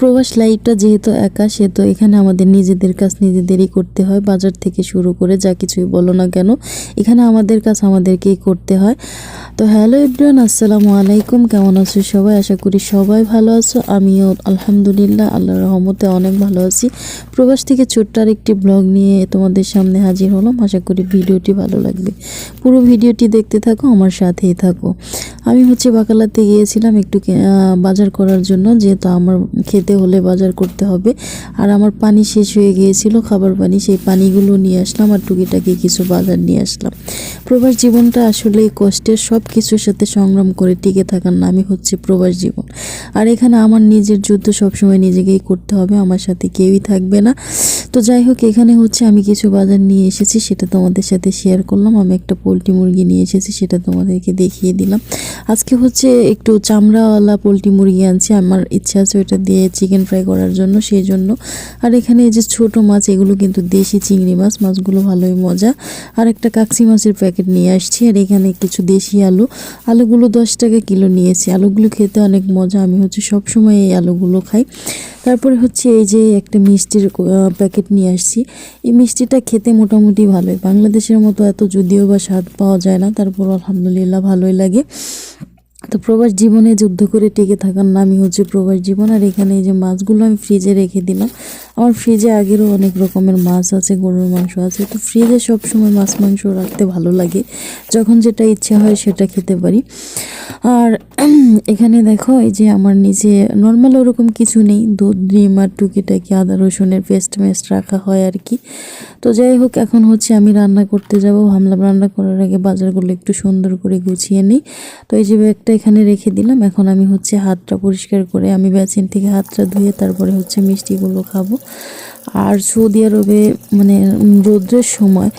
প্রবাস লাইফটা যেহেতু একা, সেহেতু এখানে আমাদের নিজেদের কাজ নিজেদেরই করতে হয়, বাজার থেকে শুরু করে যা কিছুই বলো না কেন, এখানে আমাদের কাজ আমাদেরকেই করতে হয়। তো হ্যালো এভরিওয়ান, আসসালামু আলাইকুম, কেমন আছো সবাই? আশা করি সবাই ভালো আছো, আমিও আলহামদুলিল্লাহ, আল্লাহর রহমতে অনেক ভালো আছি। প্রবাস থেকে ছোট্ট আর একটি ব্লগ নিয়ে তোমাদের সামনে হাজির হলাম, আশা করি ভিডিওটি ভালো লাগবে। পুরো ভিডিওটি দেখতে থাকো, আমার সাথেই থাকো। আমি হচ্ছে বাকালাতে গিয়েছিলাম একটু বাজার করার জন্য, যেহেতু আমার খেতে হলে বাজার করতে হবে। আর আমার পানি শেষ হয়ে গিয়েছিল, খাবার পানি, সেই পানিগুলো নিয়ে আসলাম আর টুকিটাকি কিছু বাজার নিয়ে আসলাম। প্রবাস জীবনটা আসলে কষ্টের সব কিছুর সাথে সংগ্রাম করে টিকে থাকার নামই হচ্ছে প্রবাস জীবন। আর এখানে আমার নিজের যুদ্ধ সবসময় নিজেকেই করতে হবে, আমার সাথে কেউই থাকবে না। তো যাই হোক, এখানে হচ্ছে আমি কিছু বাজার নিয়ে এসেছি, সেটা তোমাদের সাথে শেয়ার করলাম। আমি একটা পোলট্রি মুরগি নিয়ে এসেছি, সেটা তোমাদেরকে দেখিয়ে দিলাম। আজকে হচ্ছে একটু চামড়াওয়ালা পোলট্রি মুরগি আনছি, আমার ইচ্ছা আছে ওটা দিয়ে চিকেন ফ্রাই করার জন্য, সেই জন্য। আর এখানে যে ছোট মাছ, এগুলো কিন্তু দেশি চিংড়ি মাছ, মাছগুলো ভালোই মজা। আর একটা কাকসি মাছের প্যাকেট নিয়ে আসছি, আর এখানে কিছু দেশি আলু। আলুগুলো দশ টাকা কিলো নিয়েছি, আলুগুলো খেতে অনেক মজা, আমি হচ্ছে সবসময় এই আলুগুলো খাই। তারপরে হচ্ছে এই যে একটা মিষ্টির প্যাকেট নিয়ে আসছি। এই মিষ্টিটা খেতে মোটামুটি ভালোই। বাংলাদেশের মতো এত যদিও বা স্বাদ পাওয়া যায় না তারপর আলহামদুলিল্লাহ ভালোই লাগে। তো প্রবাস জীবনে যুদ্ধ করে টিকে থাকার নামই হচ্ছে প্রবাস জীবন। আর এখানে এই যে মাছগুলো আমি ফ্রিজে রেখে দিলাম। আমার ফ্রিজে আগেরও অনেক রকমের মাছ আছে, গরুর মাংস আছে। তো ফ্রিজে সবসময় মাছ, মাংস রাখতে ভালো লাগে। যখন যেটা ইচ্ছা হয় সেটা খেতে পারি। আর এখানে দেখো, এই যে আমার নিচে নর্মাল ওরকম কিছু নেই। দুধ, ডিম আর টুকিটাকি, আদা, রসুনের পেস্ট মেস্ট রাখা হয় আর কি। তো যাই হোক, এখন হচ্ছে আমি রান্না করতে যাব। ভাবলাম রান্না করার আগে বাজারগুলো একটু সুন্দর করে গুছিয়ে নিই। তো এই যে ব্যাগটা এখানে রেখে দিলাম। এখন আমি হচ্ছে হাতটা পরিষ্কার করে আমি বেসিন থেকে হাতটা ধুয়ে তারপরে হচ্ছে মিষ্টিগুলো খাব। আর সৌদি আরবে মানে রৌদ্রের সময়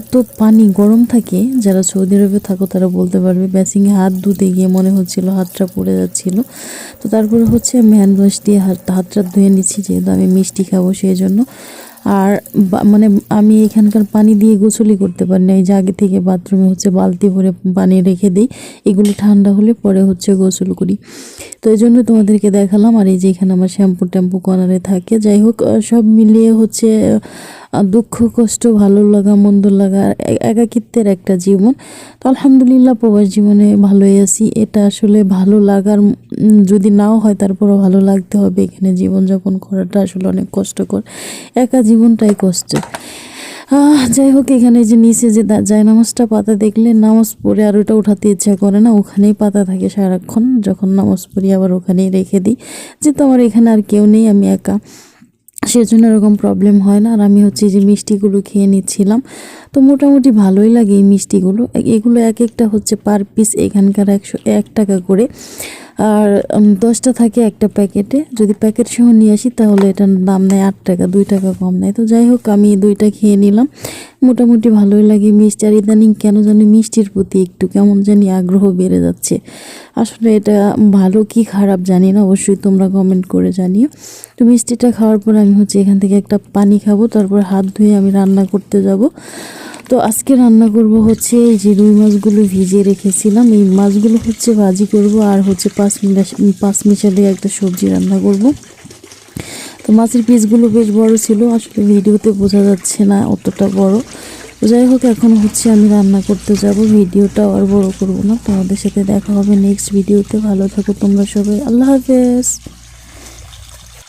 এত পানি গরম থাকে, যারা সৌদি আরবে থাকো তারা বলতে পারবে বেসিংয়ে হাত ধুতে গিয়ে মনে হচ্ছিল হাতটা পড়ে যাচ্ছিল। তো তারপরে হচ্ছে আমি হ্যান্ড ওয়াশ দিয়ে হাত হাতটা ধুয়ে নিচ্ছি, যেহেতু আমি মিষ্টি খাব সেই জন্য। আর মানে আমি এখানকার পানি দিয়ে গোসলই করতে পারি না। এই যে আগে থেকে বাথরুমে হচ্ছে বালতি ভরে পানি রেখে দিই, এগুলো ঠান্ডা হলে পরে হচ্ছে গোসল করি। তো এই জন্য তোমাদেরকে দেখালাম, আর এই যে এখানে আমার শ্যাম্পু ট্যাম্পু কর্নারে থাকে। যাই হোক সব মিলিয়ে হচ্ছে দুঃখ কষ্ট ভালো লাগা মন্দ লাগা একাকিত্বের একটা জীবন। তো আলহামদুলিল্লাহ প্রবাস জীবনে ভালোই আছি। এটা আসলে ভালো লাগার যদি নাও হয় তারপরও ভালো লাগতে হবে। এখানে জীবনযাপন করাটা আসলে অনেক কষ্টকর। একা জীবনটাই কষ্টের। আহ, যাই হোক এখানে যে নিচে যে যায় নামাজটা পাতা দেখলে নামাজ পড়ে আর ওটা উঠাতে ইচ্ছা করে না ওখানেই পাতা থাকে সারাক্ষণ। যখন নামাজ পড়ি আবার ওখানেই রেখে দিই। যেহেতু আমার এখানে আর কেউ নেই আমি একা। সেজন্য এরকম প্রবলেম হয় না। আর আমি হচ্ছে যে মিষ্টিগুলো খেয়ে নিচ্ছিলাম, তো মোটামুটি ভালোই লাগে এই মিষ্টিগুলো। এগুলো এক একটা হচ্ছে পার পিস এখানকার একশো এক টাকা করে। আর দশটা থাকে একটা প্যাকেটে। যদি প্যাকেট সহ নিয়ে আসি তাহলে এটার দাম নেয় আট টাকা, দুই টাকা কম নেয়। তো যাই হোক, আমি দুইটা খেয়ে নিলাম। মোটামুটি ভালোই লাগে। মিষ্টি আর ইদানিং কেন জানি মিষ্টির প্রতি একটু কেমন জানি আগ্রহ বেড়ে যাচ্ছে। আসলে এটা ভালো কি খারাপ জানি না, অবশ্যই তোমরা কমেন্ট করে জানিও। তো মিষ্টিটা খাওয়ার পর আমি হচ্ছে এখান থেকে একটা পানি খাব, তারপর হাত ধুয়ে আমি রান্না করতে যাব। তো আজকে রান্না করব হচ্ছে এই যে রুই মাছগুলো ভিজিয়ে রেখেছিলাম। এই মাছগুলো হচ্ছে ভাজি করব আর হচ্ছে পাঁচ মিশালি একটা সবজি রান্না করব। মাছের পিসগুলো বেশ বড় ছিল, আসলে ভিডিওতে বোঝা যাচ্ছে না অতটা বড়। যাই হোক, এখন হচ্ছে আমি রান্না করতে যাব, ভিডিওটা আর বড় করব না। তোমাদের সাথে দেখা হবে নেক্সট ভিডিওতে। ভালো থাকো তোমরা সবাই। আল্লাহ হাফেজ।